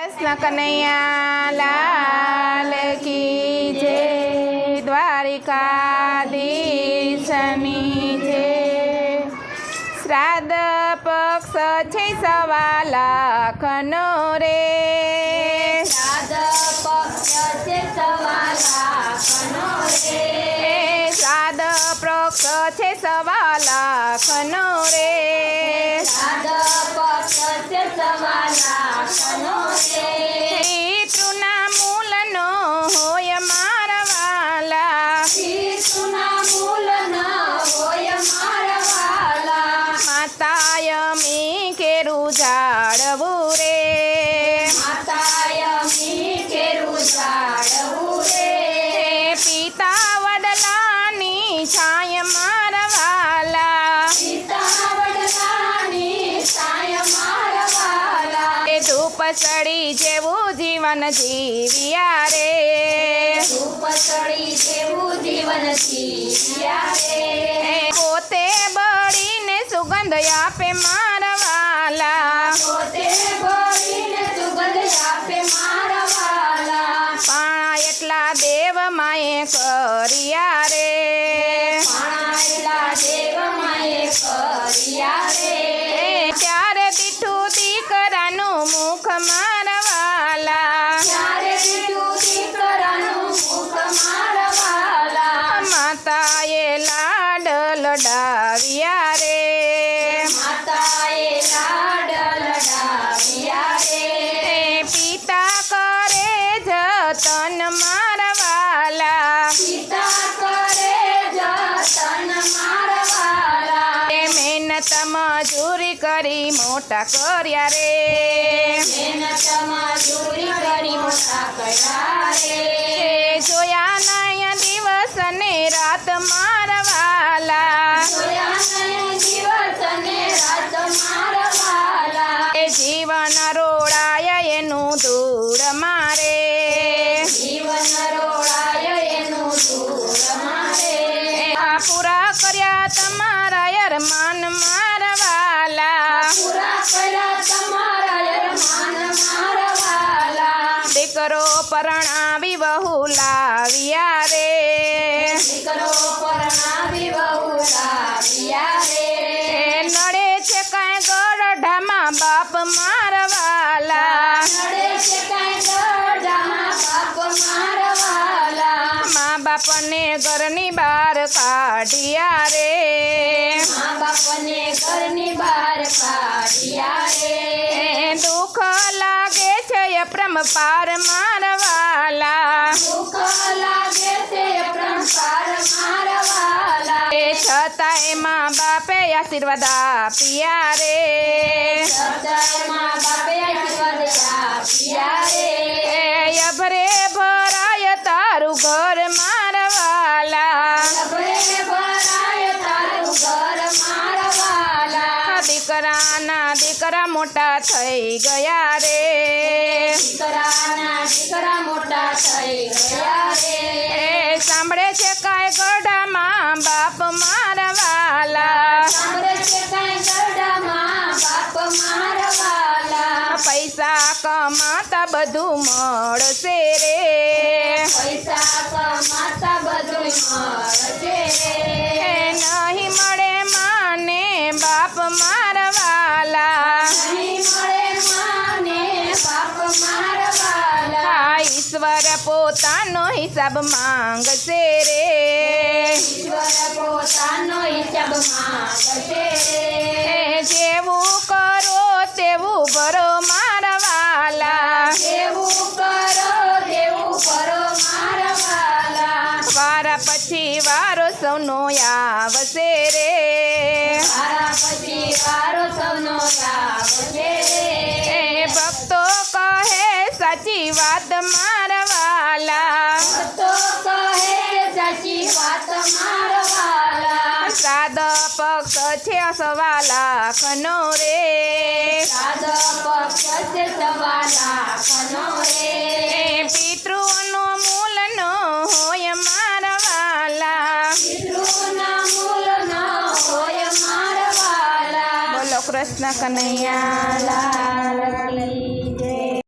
કૃષ્ણ કનૈયા લાલ કી જય દ્વારિકાધીશની જય. શ્રાદ્ધ પક્ષ છે સવા લાખનો રે. રે. પિતા વડલાની છાય પિતા વડલાની એ ધૂપ સડી જેવું જીવન જીવ્યા રે ધૂપસળી જેવું જીવન જીવ્યા રે. પોતે બળીને સુગંધ આપે મારા કર્યા કરી મોટા કર્યા રે. જોયા નયા દિવસ ને રાત મારા વાલા જોયા નહીં દિવસ અને રાત મારા વાલા. એ જીવન રોડાય એનું દૂર મારે. જીવન રોળાય એનું દૂર મારે. આ પૂરા કર્યા તમારા યાર મારા પરણાવી બહુ લાવ્યા રે દીકરો પરણાવી બહુ લાવ્યા રે. નડે છે કાંઈ ગઢામાં બાપ મારવાલા નડે છે કાંઈ ગરડામાં બાપ મારવાલા મા બાપને ઘરની બહાર કાઢ્યા રે મા બાપને ઘરની બહાર કાઢ્યા રે. અપ્રમ પાર મારવાલા દુઃખ લાગે છે પ્રંસાર મારા વાલા. એ છતાં એ મા બાપે આશીર્વાદ આપ્યા રે સત્તરમાં બાપે આશીર્વાદ આપ્યા રે. અભરે દીકરાના દીકરા મોટા થઈ ગયા રે દીકરાના દીકરા મોટા થઈ ગયા રે. સાંભળે છે કાય ગઢામાં બાપ મારા વાલા સાંભળે છે કાંઈ ગરડામાં બાપ મારા વાલા. પૈસા કમાતા બધું મળશે રે પૈસા કમાતા બધું મળશે રે. નહીં મળે હિસાબ માંગશે રે પોતાનો હિસાબ માંગશે જેવું કરો તેવું ભરો મારા વાલા જેવું કરો તેવું ભરો મારા વાલા. વારા પછી વારો સૌનો આવશે રે વારા પછી વારો સૌનો આવશે સવા લાખનો રે સાદ પક્ષ સવા લાખનો રે. પિતૃનો મૂલનો હોય મારા વાલા પિતૃના મૂલનો હોય. બોલો કૃષ્ણ કનૈયા લાલ